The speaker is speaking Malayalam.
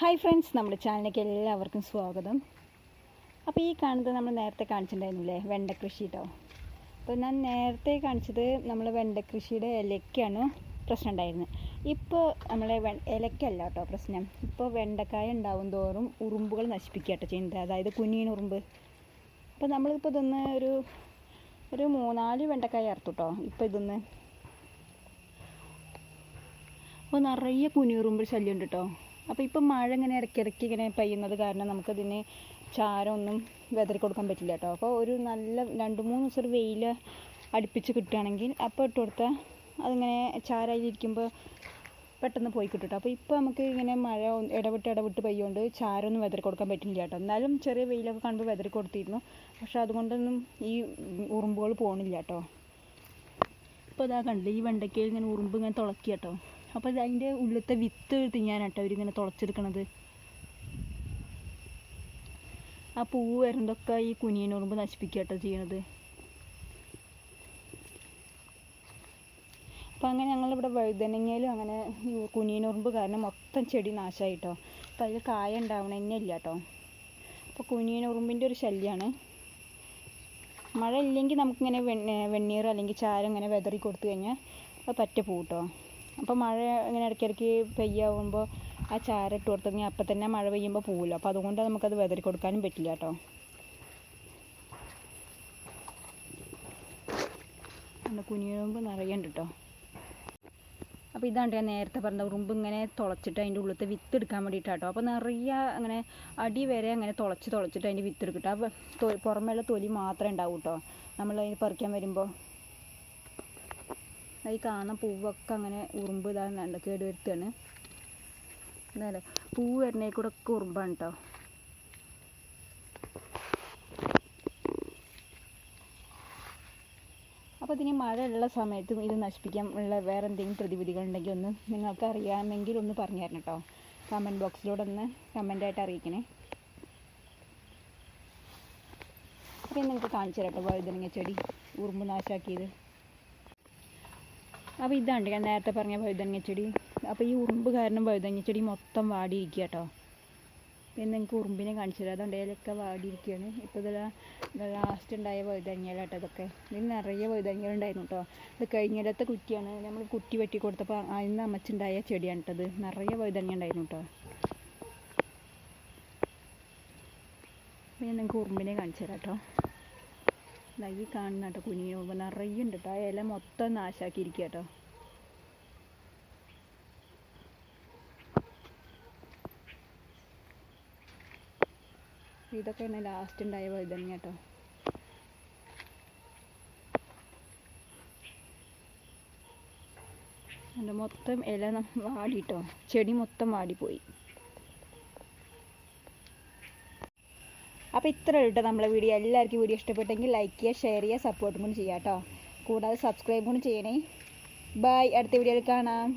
ഹായ് ഫ്രണ്ട്സ് നമ്മുടെ ചാനലിലേക്ക് എല്ലാവർക്കും സ്വാഗതം. അപ്പോൾ ഈ കാണുന്നത് നമ്മൾ നേരത്തെ കാണിച്ചിട്ടുണ്ടായിരുന്നില്ലേ വെണ്ട കൃഷി കേട്ടോ അപ്പോൾ ഞാൻ നേരത്തെ കാണിച്ചത് നമ്മൾ വെണ്ട കൃഷിയുടെ ഇലയ്ക്കാണ് പ്രശ്നം ഉണ്ടായിരുന്നത്. ഇപ്പോൾ നമ്മളെ വെ കേട്ടോ പ്രശ്നം. ഇപ്പോൾ വെണ്ടക്കായ ഉണ്ടാവും തോറും ഉറുമ്പുകൾ നശിപ്പിക്കുക കേട്ടോ ചെയ്യുന്നത്. അതായത് കുഞ്ഞീൻ ഉറുമ്പ്. അപ്പോൾ നമ്മളിപ്പോൾ ഇതൊന്ന് ഒരു ഒരു മൂന്നാൽ വെണ്ടക്കായ അറുത്തു കേട്ടോ ഇപ്പോൾ ഇതൊന്ന് അപ്പോൾ നിറയെ കുനിയുറുമ്പ് ശല്യം ഉണ്ട് കേട്ടോ അപ്പോൾ ഇപ്പം മഴ ഇങ്ങനെ ഇടയ്ക്കിടയ്ക്ക് ഇങ്ങനെ പെയ്യുന്നത് കാരണം നമുക്കതിന് ചാരമൊന്നും വെതറി കൊടുക്കാൻ പറ്റില്ല കേട്ടോ. അപ്പോൾ ഒരു നല്ല രണ്ട് മൂന്ന് ദിവസം ഒരു വെയിൽ അടുപ്പിച്ച് കിട്ടുകയാണെങ്കിൽ അപ്പോൾ ഇട്ട് കൊടുത്താൽ അതിങ്ങനെ ചാരായിരിക്കുമ്പോൾ പെട്ടെന്ന് പോയി കിട്ടും അപ്പോൾ ഇപ്പോൾ നമുക്ക് ഇങ്ങനെ മഴ ഇടവിട്ട് ഇടവിട്ട് പെയ്യുകൊണ്ട് ചാരമൊന്നും വെതറി കൊടുക്കാൻ പറ്റില്ല കേട്ടോ. എന്നാലും ചെറിയ വെയിലൊക്കെ കാണുമ്പോൾ വെതറി കൊടുത്തിരുന്നു. പക്ഷേ അതുകൊണ്ടൊന്നും ഈ ഉറുമ്പുകൾ പോകണില്ല കേട്ടോ. ഇപ്പോൾ ഇതാ കണ്ടില്ല ഈ വെണ്ടയ്ക്കയിൽ ഇങ്ങനെ ഉറുമ്പ് ഇങ്ങനെ തുളക്കി കേട്ടോ. അപ്പോൾ അതിന്റെ ഉള്ളിലത്തെ വിത്ത് തിങ്ങാനാട്ടോ അവരിങ്ങനെ തുളച്ചെടുക്കണത്. ആ പൂവ് വരുന്നതൊക്കെ ഈ കുനിയനോറുമ്പ് നശിപ്പിക്കട്ടോ ചെയ്യണത്. അപ്പോൾ അങ്ങനെ ഞങ്ങളിവിടെ വഴുതനങ്ങയിലും അങ്ങനെ കുനിയനോറുമ്പ് കാരണം മൊത്തം ചെടി നാശമായിട്ടോ അപ്പോൾ അതിൽ കായ ഉണ്ടാവണ തന്നെ ഇല്ല കേട്ടോ അപ്പോൾ കുനിയനോറുമ്പിന്റെ ഒരു ശല്യമാണ് മഴ ഇല്ലെങ്കിൽ നമുക്കിങ്ങനെ വെണ്ണ വെണ്ണീർ അല്ലെങ്കിൽ ചാരം ഇങ്ങനെ വെതറി കൊടുത്തു കഴിഞ്ഞാൽ അത് പറ്റ പോവും കേട്ടോ അപ്പോൾ മഴ ഇങ്ങനെ ഇടയ്ക്കിടയ്ക്ക് പെയ്യാവുമ്പോൾ ആ ചാരം ഇട്ട് കൊടുത്തെങ്കിൽ അപ്പം തന്നെ മഴ പെയ്യുമ്പോൾ പോവില്ല അപ്പോൾ അതുകൊണ്ട് നമുക്കത് വെതറി കൊടുക്കാനും പറ്റില്ല കേട്ടോ അന്ന് കുനിയുമ്പ് നിറയുണ്ട് കേട്ടോ അപ്പോൾ ഇതാണ് ഞാൻ നേരത്തെ പറഞ്ഞ ഉറുമ്പ് ഇങ്ങനെ തുളച്ചിട്ട് അതിന്റെ ഉള്ളിലത്തെ വിത്ത് എടുക്കാൻ വേണ്ടിയിട്ടാട്ടോ അപ്പോൾ നിറയെ അങ്ങനെ അടി വരെ അങ്ങനെ തുളച്ച് തുളച്ചിട്ട് അതിന്റെ വിത്ത് എടുക്കട്ടോ അപ്പോൾ ഉള്ള തൊലി മാത്രമേ ഉണ്ടാവൂ കേട്ടോ നമ്മൾ അതിന് പറിക്കാൻ വരുമ്പോൾ ഈ കാണുന്ന പൂവൊക്കെ അങ്ങനെ ഉറുമ്പ് ഇതാകുന്നുണ്ട് കേട് വരുത്തുകയാണ് എന്തായാലും പൂ വരുന്നതിൽ കൂടെ ഒക്കെ ഉറുമ്പാണ് കേട്ടോ അപ്പോൾ ഇതിന് മഴ ഉള്ള സമയത്തും ഇത് നശിപ്പിക്കാൻ ഉള്ള വേറെ എന്തെങ്കിലും പ്രതിവിധികൾ ഉണ്ടെങ്കിൽ ഒന്ന് നിങ്ങൾക്ക് അറിയാമെങ്കിൽ ഒന്ന് പറഞ്ഞു തരണം കേട്ടോ കമന്റ് ബോക്സിലൂടെ ഒന്ന് കമന്റായിട്ട് അറിയിക്കണേ. അപ്പോൾ നിങ്ങൾക്ക് കാണിച്ചു തരാം കേട്ടോ വഴുതനങ്ങ ചെടി ഉറുമ്പ് നാശാക്കിയത്. അപ്പോൾ ഇതാണ്ട് ഞാൻ നേരത്തെ പറഞ്ഞ വഴുതനങ്ങ ചെടി അപ്പോൾ ഈ ഉറുമ്പ് കാരണം വഴുതനങ്ങ ചെടി മൊത്തം വാടിയിരിക്കുക കേട്ടോ പിന്നെ നിങ്ങൾക്ക് ഉറുമ്പിനെ കാണിച്ചു തരാം. അതുകൊണ്ട് ഇലയൊക്കെ വാടിയിരിക്കുകയാണ് ഇപ്പോൾ ഇത് ലാസ്റ്റ് ഉണ്ടായ വഴുതനങ്ങയിലാട്ടോ ഇതൊക്കെ. ഇതിൽ നിറയെ വഴുതനങ്ങ ഉണ്ടായിരുന്നു കേട്ടോ ഇത് കഴിഞ്ഞിടത്തെ കുറ്റിയാണ്. നമ്മൾ കുറ്റി വെട്ടി കൊടുത്തപ്പോൾ അതിന് അമ്മച്ചുണ്ടായ ചെടിയാണ് കേട്ടത് നിറയെ വഴുതനങ്ങ ഉണ്ടായിരുന്നു കേട്ടോ പിന്നെ നിങ്ങൾക്ക് ഉറുമ്പിനെ കാണിച്ചു തരാം കേട്ടോ ദാ ഈ കാണുന്ന കേട്ടോ കുഞ്ഞിന് മുമ്പ്. നിറയെ ഉണ്ട് കേട്ടോ. ആ ഇല മൊത്തം നാശാക്കിയിരിക്കുക കേട്ടോ ഇതൊക്കെയാണ് ലാസ്റ്റ് ഉണ്ടായ വഴുതനങ്ങ കേട്ടോ. എന്റെ മൊത്തം ഇല വാടിട്ടോ. ചെടി മൊത്തം വാടിപ്പോയി. അപ്പോൾ ഇത്ര കേട്ടോ നമ്മളെ വീഡിയോ എല്ലാവർക്കും വീഡിയോ ഇഷ്ടപ്പെട്ടെങ്കിൽ ലൈക്ക് ചെയ്യുക ഷെയർ ചെയ്യുക സപ്പോർട്ടും കൂടി ചെയ്യാം കേട്ടോ കൂടാതെ സബ്സ്ക്രൈബ് കൂടി ചെയ്യണേ. ബൈ അടുത്ത വീഡിയോയിൽ കാണാം.